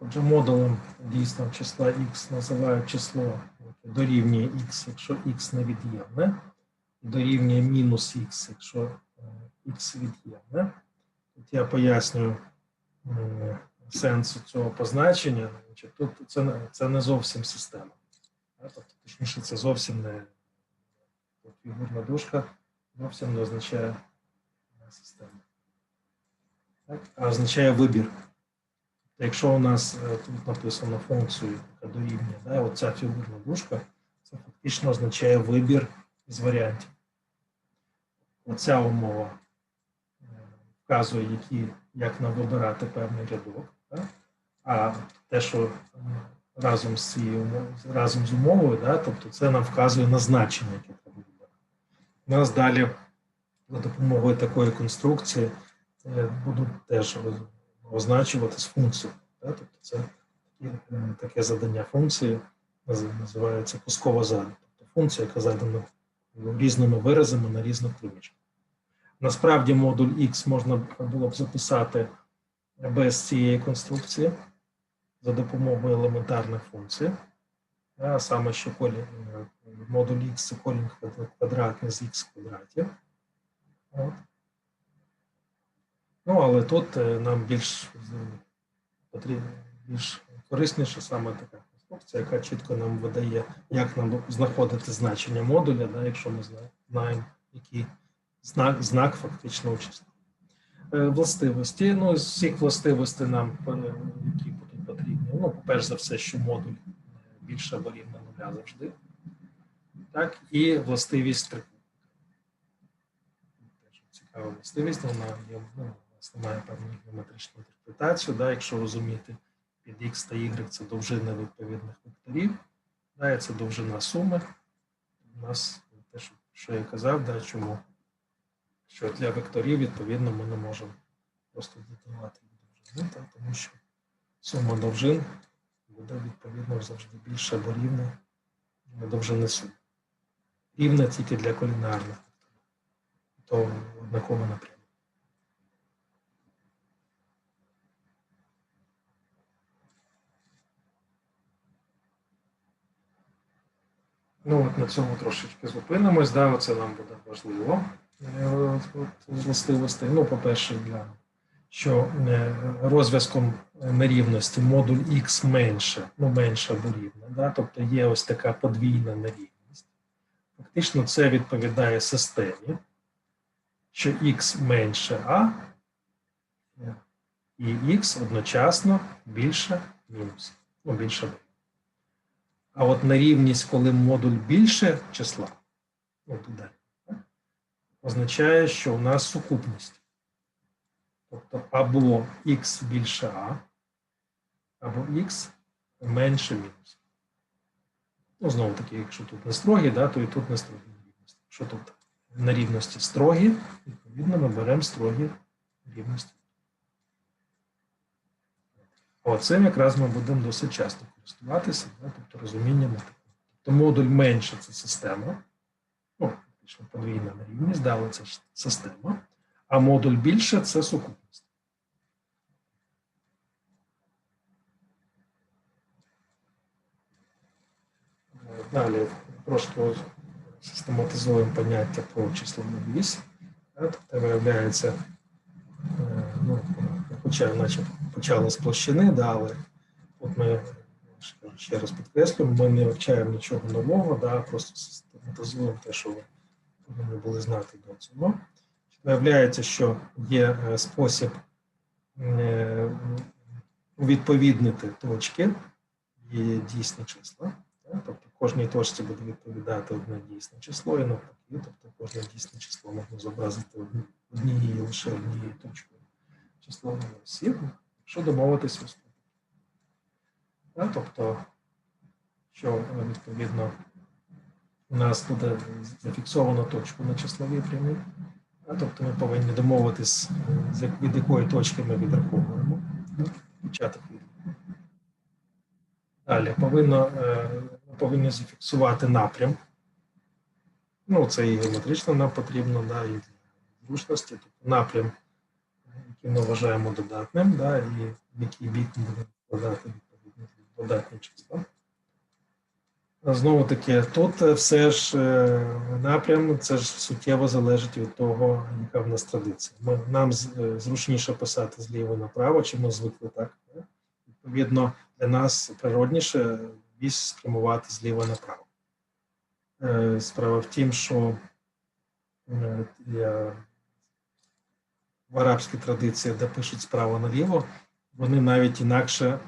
Отже, модулем дійсно числа x називають число, дорівнює x, якщо x невід'ємне, дорівнює мінус x, якщо е, x від'ємне. Тут я пояснюю м, сенс цього позначення. Тут це, це не зовсім система. Тобто, точніше, це зовсім не фігурна дужка, зовсім не означає е, систему. А означає вибір. Якщо у нас е, тут написано функцію, яка дорівнює, да, оця фігурна дужка, це фактично означає вибір з варіантів. Оця умова е, вказує, які, як нам вибирати певний рядок. Да? А те, що е, разом з цією умовою, разом з умовою, да, тобто це нам вказує на значення, яке треба вибирати. У нас далі за допомогою такої конструкції будуть теж означуватись функцію. Да? Тобто це таке задання функції називається кускова задана. Тобто функція, яка задана різними виразами на різних проміжках. Насправді модуль X можна було б записати без цієї конструкції за допомогою елементарних функцій. А саме, що колі, е, модуль X це корінь квадратний з х квадраті. От. Ну, але тут е, нам більш потрібно більш корисніше саме така конструкція, яка чітко нам видає, як нам знаходити значення модуля, да, якщо ми знаємо, який знак, знак фактичного числа. Е, Властивості. Ну, з всіх властивостей нам е, які будуть потрібні. Ну, перш за все, що модуль е, більше або рівне нуля завжди. Так, і властивість трикутника. Цікава властивість, вона є, власне, має певну геометричну інтерпретацію. Да, якщо розуміти, під x та y це довжина відповідних векторів, да, це довжина суми. У нас те, що, я казав, да, чому що для векторів, відповідно, ми не можемо просто додавати їх довжини, та, тому що сума довжин буде відповідно завжди більше або рівна довжини суми. Рівна тільки для колінарних то однаково напряму. Ну, от на цьому трошечки зупинимось. Да, оце нам буде важливо. Е, властивостей. Ну, по-перше, для що е, розв'язком нерівності модуль X менше, ну менше або рівне. Да? Тобто є ось така подвійна нерівність. Фактично, це відповідає системі, що X менше А е, і X одночасно більше мінус. Ну, більше Б. А от нерівність, коли модуль більше числа, ну, туди, означає, що у нас сукупність. Тобто або х більше А, або х менше мінус. Ну, знову таки, якщо тут не строгі, да, то і тут не строгі нерівності. Якщо тут нерівності строгі, відповідно, ми беремо строгі рівності. Оцим якраз ми будемо досить часто користуватися, да, тобто розумінням. Тобто модуль менше це система, ну, фактично подвійна нерівність, да, але це ж система, а модуль більше це сукупність. Далі трошки систематизуємо поняття про числову вісь. Тобто виявляється, е, ну, хоча наче почали з площини, да, але от ми ще- раз підкреслюємо, ми не вивчаємо нічого нового, да, просто систематизуємо те, що ви повинні були знати до цього. Виявляється, що є е, спосіб е, відповіднити точки, є дійсні числа. Тобто кожній точці буде відповідати одне дійсне число, і навпаки, тобто кожне дійсне число можна зобразити однією лише однією точкою числової осі, якщо домовитися ось тут. Тобто, що е, відповідно у нас буде зафіксовано точку на числовій прямій. Да, Тобто ми повинні домовитись, е, від якої точки ми відраховуємо початок від. Далі повинно, е, ми повинні зафіксувати напрям. Ну, це і геометрично нам потрібно, да, і зручності. Тобто напрям, ми вважаємо додатним, да, і в який бік ми будемо вкладати відповідно додатні числа. Знову таки, тут е, все ж е, напрям, це ж суттєво залежить від того, яка в нас традиція. Ми, нам е, зручніше писати зліва направо, чи ми звикли так. да? Відповідно, для нас природніше вісь спрямувати зліва направо. Справа в тім, що я в арабській традиції, де пишуть справа наліво, вони навіть інакше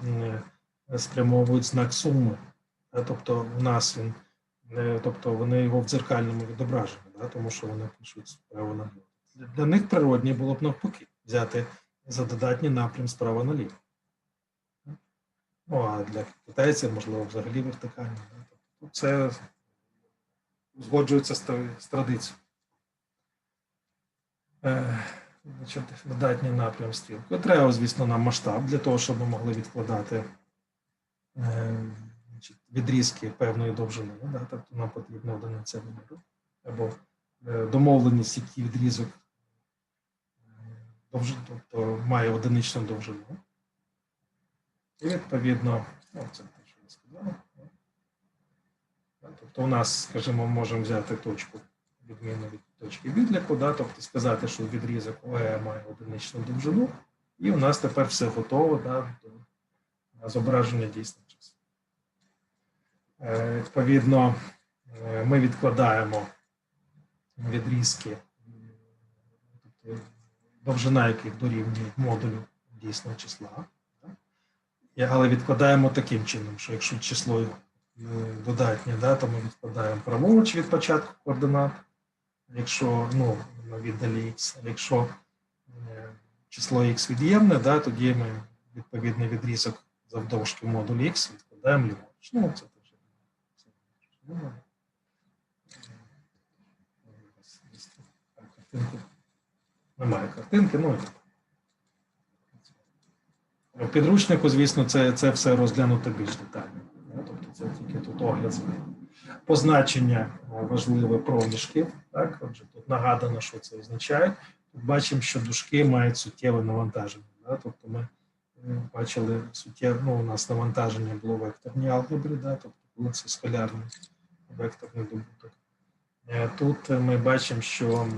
спрямовують знак суми. Е, Тобто у нас він, е, тобто вони його в дзеркальному відображенні, тому що вони пишуть справа наліво. Для, них природні було б навпаки взяти за додатній напрям справа наліво. Ну, а для китайців, можливо, взагалі вертикально. Тобто це узгоджується з традицією. Додатній напрям стрілки. Треба, звісно, нам масштаб для того, щоб ми могли відкладати е, значить, відрізки певної довжини. Да? Тобто нам потрібна одиниця виміру. Або е, домовленість, який відрізок е, довжин, тобто має одиничну довжину. І відповідно, ну, це те, що я сказав. Тобто у нас, скажімо, можемо взяти точку відмінну від точки відліку, да, тобто сказати, що відрізок ОЕ має одиничну довжину, і у нас тепер все готово да, до зображення дійсних чисел. Е, Відповідно, е, ми відкладаємо відрізки, тобто довжина яких дорівнює модулю дійсного числа. Але відкладаємо таким чином, що якщо число е, додатнє, да, то ми відкладаємо праворуч від початку координат, якщо ну, віддалі x, а якщо е, число x від'ємне, да, тоді ми відповідний відрізок завдовжки модулю x відкладаємо ліворуч. Ну, це теж. картинки. Немає картинки, ну і. В підручнику, звісно, це, це все розглянуто більш детально. Тобто це тільки тут огляд зверху. Позначення важливе проміжків. Так, отже, тут нагадано, що це означає. Тут бачимо, що дужки мають суттєве навантаження. Да? Тобто ми е, бачили суттєве, ну, у нас навантаження було в векторній алгебрі, да? тобто коли це скалярний векторний добуток. Е, Тут ми бачимо, що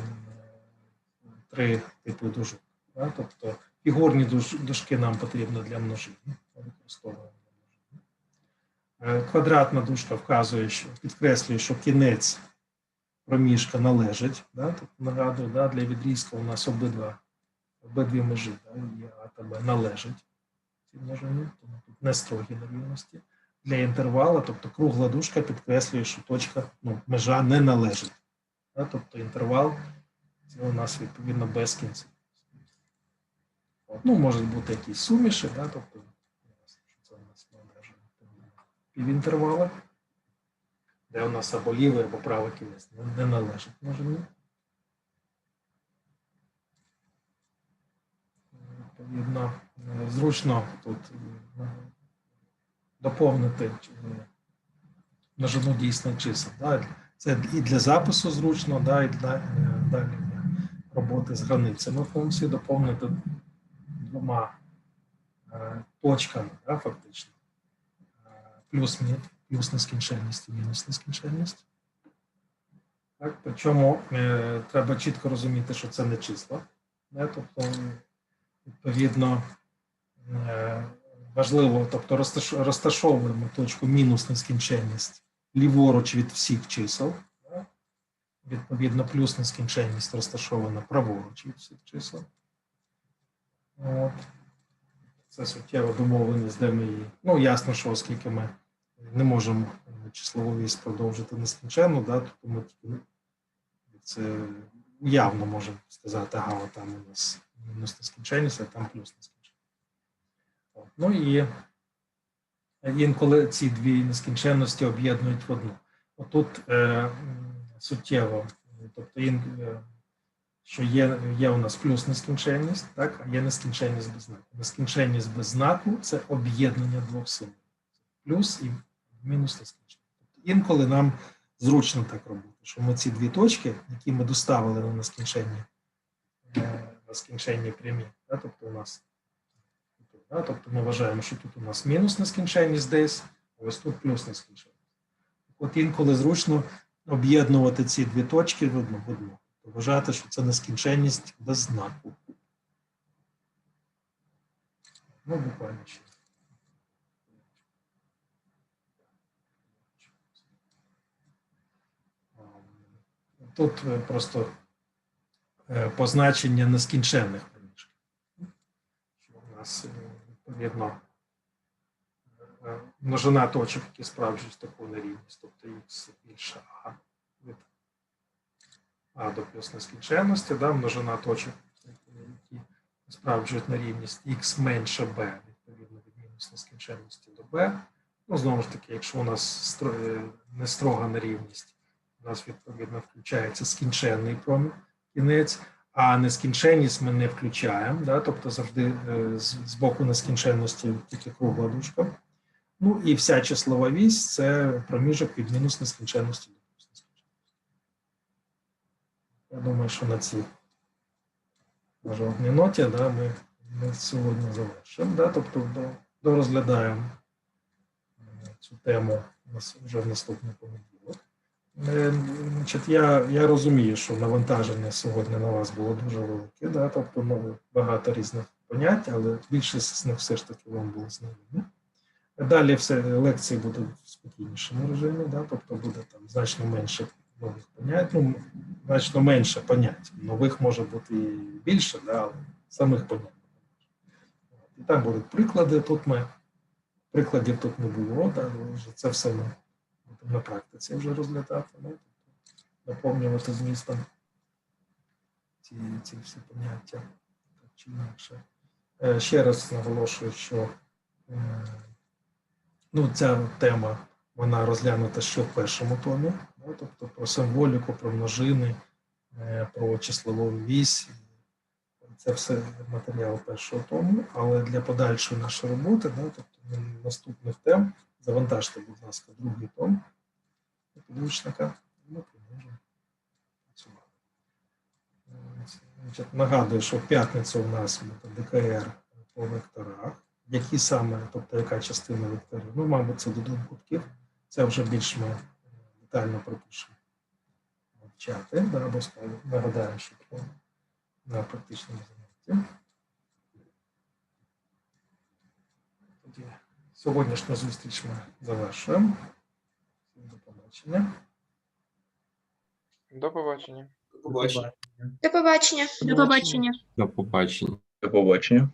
три типи дужок. Да? Тобто фігурні дуж- дужки нам потрібно для множення. Ми використовуємо Квадратна дужка вказує, що підкреслює, що кінець проміжка належить. Да? Тут нагадую, да? для відрізка у нас обидва, обидві межі да? є Б належать ці тому тут не строгі нерівності. Для інтервала, тобто кругла дужка підкреслює, що точка, ну, межа не належить. Да? Тобто інтервал це у нас відповідно без кінця. От, Ну, можуть бути якісь суміші, да? тобто що це у нас ми ображено півінтервали, де у нас або лівий, або правий кінець не, належить множині. Відповідно, е, зручно тут е, доповнити е, множину дійсних чисел. Да? Це і для запису зручно, да, і для далі роботи з границями функції доповнити двома точками, да, фактично. Плюс, плюс нескінченність і мінус нескінченність. Так, причому е, треба чітко розуміти, що це не числа. Да, тобто, відповідно, е, важливо, тобто розташ- розташовуємо точку мінус нескінченність ліворуч від всіх чисел. Да? Відповідно, плюс нескінченність розташована праворуч від всіх чисел. От. Це суттєва домовленість, де ми її. Ну, ясно, що оскільки ми не можемо е, числову вісь продовжити нескінченно, да, то ми тільки це явно можемо сказати, ага, там у нас мінус нескінченність, а там плюс нескінченність. Ну і інколи ці дві нескінченності об'єднують в одну. Отут е, суттєво, тобто ін, е, що є, є у нас плюс нескінченність, так, а є нескінченність без знаку. Нескінченність без знаку це об'єднання двох символів. Плюс і мінус нескінченність. Тобто інколи нам зручно так робити, що ми ці дві точки, які ми доставили на нескінченні е, нескінченні прямі. Да? Тобто у нас да? тобто ми вважаємо, що тут у нас мінус нескінченність десь, а ось тут плюс нескінченність. От інколи зручно об'єднувати ці дві точки в одну в одну. Вважати, що це нескінченність без знаку. Ну, буквально ще. Тут е, просто е, позначення нескінченних проміжків. Що у нас е, відповідно множина точок, які справджують таку нерівність, тобто х більше а а до плюс нескінченності, да, множина точок, які справджують нерівність х менше b, відповідно від мінус нескінченності до b. Ну, знову ж таки, якщо у нас не строга нерівність, у нас відповідно включається скінченний промінь, кінець, а нескінченність ми не включаємо, да, тобто завжди е, з, боку нескінченності тільки кругла дужка. Ну і вся числова вісь це проміжок від мінус нескінченності до. Я думаю, що на цій на жовтній ноті да, ми, ми сьогодні завершимо. Да, тобто дорозглядаємо е, цю тему вже в наступний понеділок. Е, я, я розумію, що навантаження сьогодні на вас було дуже велике, да, тобто ну, багато різних понять, але більшість з них все ж таки вам було знайомі. Далі все лекції будуть в спокійнішому режимі, да, тобто буде там значно менше нових понять, ну, значно менше понять. Нових може бути і більше, да, але самих понять. І там будуть приклади. Тут ми прикладів тут не було, да, вже це все ми будемо на практиці вже розглядати, да, тобто наповнювати змістом ці, ці всі поняття так чи інакше. Е, Ще раз наголошую, що е, ну, ця тема вона розглянута ще в першому томі, да, тобто про символіку, про множини, е, про числову вісь. Це все матеріал першого тому, але для подальшої нашої роботи, да, тобто наступних тем, завантажте, будь ласка, другий том підручника, і ми продовжимо працювати. Нагадую, що в п'ятницю у нас буде ДКР по векторах. Які саме, тобто яка частина векторів? Ну, мабуть, це до двох кутків. Це вже більш ми детально пропишемо в чати, да, або нагадаємо, що про- на практичному занятті. Тоді сьогоднішню зустріч ми завершуємо. Всім До побачення. До побачення. Побачення. До побачення. До побачення. До побачення. До побачення.